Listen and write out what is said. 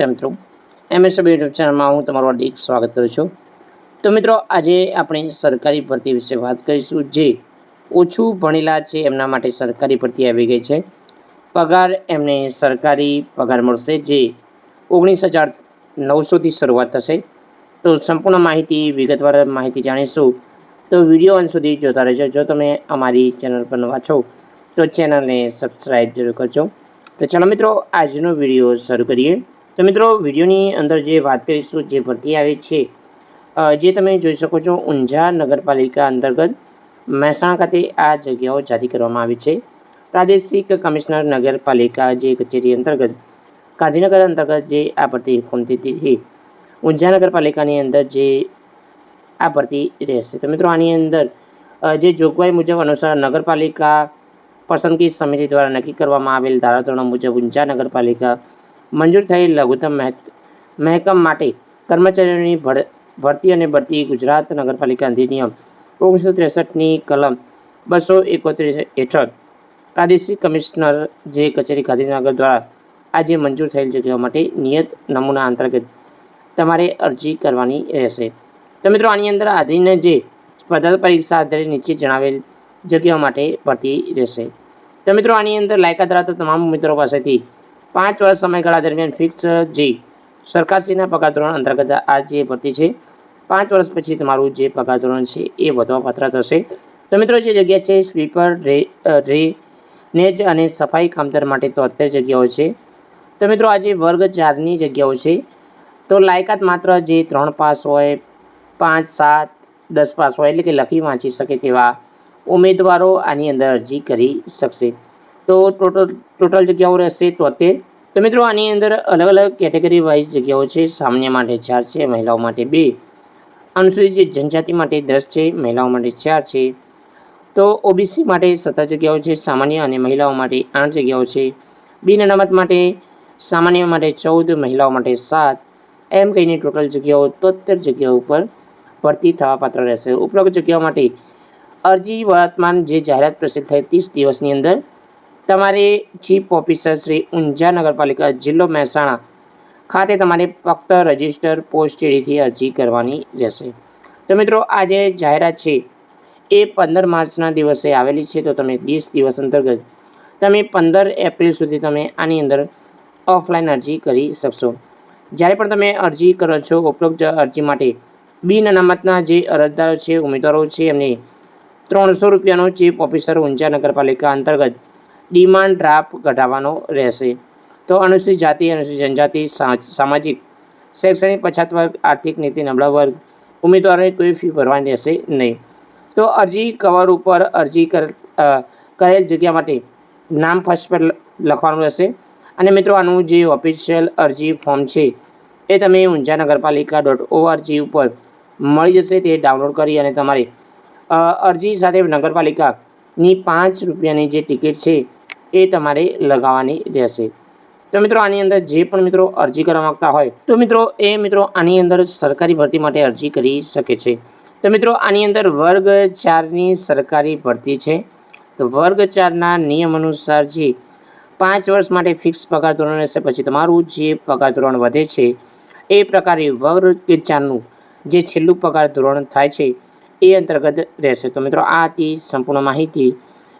મિત્રો. MSB YouTube ચેનલમાં હું તમારું હાર્દિક સ્વાગત કરું છું. તો મિત્રો, આજે આપણે સરકારી ભરતી વિશે વાત કરીશું જે ઓછું ભણેલા છે એમના માટે સરકારી ભરતી આવી ગઈ છે. પગાર એમને સરકારી પગાર મળશે જે ઓગણીસ હજાર નવસોથી શરૂઆત થશે. તો સંપૂર્ણ માહિતી, વિગતવાર માહિતી જાણીશું. તો વીડિયો અંત સુધી જોતા રહેજો. જો તમે અમારી ચેનલ પર નવા છો, તો ચેનલને સબસ્ક્રાઈબ જરૂર કરજો. તો ચાલો મિત્રો, આજનો વીડિયો શરૂ કરીએ. તો મિત્રો, વિડીયોની અંદર જે વાત કરીશું, જે ભરતી આવી છે જે તમે જોઈ શકો છો, ઊંઝા નગરપાલિકા અંતર્ગત મહેસાણા ખાતે આ જગ્યાઓ જારી કરવામાં આવી છે. પ્રાદેશિક કમિશનર નગરપાલિકા જે કચેરી અંતર્ગત, ગાંધીનગર અંતર્ગત જે આ ભરતી થતી હતી ઊંઝા નગરપાલિકાની અંદર જે આ ભરતી રહેશે. તો મિત્રો, આની અંદર જે જોગવાઈ મુજબ અનુસાર નગરપાલિકા પસંદગી સમિતિ દ્વારા નક્કી કરવામાં આવેલ ધારાધોરણ મુજબ ઊંઝા નગરપાલિકા મંજૂર થયેલ લઘુત્તમ મહેક- મહેકમ માટે કર્મચારીઓની ભર- ભરતી અને ભરતી ગુજરાત નગરપાલિકા અધિનિયમ ઓગણીસો ત્રેસઠની કલમ બસો એકોત્રીસ હેઠળ પ્રાદેશિક કમિશનર જે કચેરી ગાંધીનગર દ્વારા આજે મંજૂર થયેલ જગ્યાઓ માટે નિયત નમૂના અંતર્ગત તમારે અરજી કરવાની રહેશે. તો મિત્રો, આની અંદર આધીને જે સ્પર્ધાત્મક પરીક્ષા આધારે નીચે જણાવેલ જગ્યાઓ માટે ભરતી રહેશે. તો મિત્રો, આની અંદર લાયકાત ધરાવતા તમામ મિત્રો પાસેથી પાંચ વર્ષ સમયગાળા દરમિયાન ફિક્સ જે, સરકારશ્રીના પગાર ધોરણ અંતર્ગત આ જે ભરતી છે, પાંચ વર્ષ પછી તમારું જે પગાર ધોરણ છે એ વધવા પાત્ર થશે. તો મિત્રો જે જગ્યા છે સ્લીપર રે રે, નેજ અને સફાઈ કામદાર માટે તોતેર જગ્યાઓ છે. તો મિત્રો આ જે વર્ગ ચારની જગ્યાઓ છે, તો લાયકાત માત્ર જે ત્રણ પાસ હોય, પાંચ, સાત, દસ પાસ હોય એટલે કે લખી વાંચી શકે તેવા ઉમેદવારો આની અંદર અરજી કરી શકશે. તો ટોટલ ટોટલ જગ્યાઓ રહેશે તોતેર. તો મિત્રો, આની અંદર અલગ અલગ કેટેગરી વાઇઝ જગ્યાઓ છે. સામાન્ય માટે ચાર છે, મહિલાઓ માટે બે. અનુસૂચિત જનજાતિ માટે દસ છે, મહિલાઓ માટે ચાર છે. તો ઓબીસી માટે સત્તર જગ્યાઓ છે, સામાન્ય અને મહિલાઓ માટે આઠ જગ્યાઓ છે. બિન અનામત માટે સામાન્ય માટે ચૌદ, મહિલાઓ માટે સાત. એમ કહીને ટોટલ જગ્યાઓ તોતેર જગ્યાઓ ઉપર ભરતી થવા પાત્ર રહેશે. ઉપરોક્ત જગ્યાઓ માટે અરજી વર્તમાન જે જાહેરાત પ્રસિદ્ધ થઈ ત્રીસ દિવસની અંદર તમારે ચીફ ઓફિસર શ્રી ઊંઝા નગરપાલિકા જિલ્લો મહેસાણા ખાતે તમારે ફક્ત રજિસ્ટર પોસ્ટ એડીથી અરજી કરવાની રહેશે. તો મિત્રો આ જે જાહેરાત છે, એ પંદર માર્ચના દિવસે આવેલી છે, તો તમે ત્રીસ દિવસ અંતર્ગત તમે પંદર એપ્રિલ સુધી તમે આની અંદર ઓફલાઈન અરજી કરી શકશો. જ્યારે પણ તમે અરજી કરો છો, ઉપરોક્ત અરજી માટે બિન અનામતના જે અરજદારો છે, ઉમેદવારો છે, એમને ત્રણસો રૂપિયાનો ચીફ ઓફિસર ઊંઝા નગરપાલિકા અંતર્ગત ડિમાન્ડ ડ્રાફ્ટ કઢાવવાનો રહેશે. તો અનુસૂચિત જાતિ, અનુસૂચિત જનજાતિ સામાજિક, શૈક્ષણિક, પછાત વર્ગ, આર્થિક નીતિ, નબળા વર્ગ ઉમેદવારોએ કોઈ ફી ભરવાની રહેશે નહીં. તો અરજી કવર ઉપર અરજી કર કરેલ જગ્યા માટે નામ ફર્સ્ટ પર લખવાનું રહેશે. અને મિત્રો, આનું જે ઓફિશિયલ અરજી ફોર્મ છે, એ તમે ઊંઝા નગરપાલિકા ડોટ ઓઆરજી ઉપર મળી જશે, તે ડાઉનલોડ કરી અને તમારે અરજી સાથે નગરપાલિકાની પાંચ રૂપિયાની જે ટિકિટ છે એ તમારે લગાવવાની રહેશે. તો મિત્રો આની અંદર જે પણ મિત્રો અરજી કરવા માગતા હોય, તો મિત્રો એ મિત્રો આની અંદર સરકારી ભરતી માટે અરજી કરી શકે છે. તો મિત્રો આની અંદર વર્ગ ચારની સરકારી ભરતી છે. તો વર્ગ ચારના નિયમ અનુસાર જે પાંચ વર્ષ માટે ફિક્સ પગાર ધોરણ રહેશે, પછી તમારું જે પગાર ધોરણ વધે છે, એ પ્રકારે વર્ગ ચારનું જે છેલ્લું પગાર ધોરણ થાય છે, એ અંતર્ગત રહેશે. તો મિત્રો આ હતી સંપૂર્ણ માહિતી.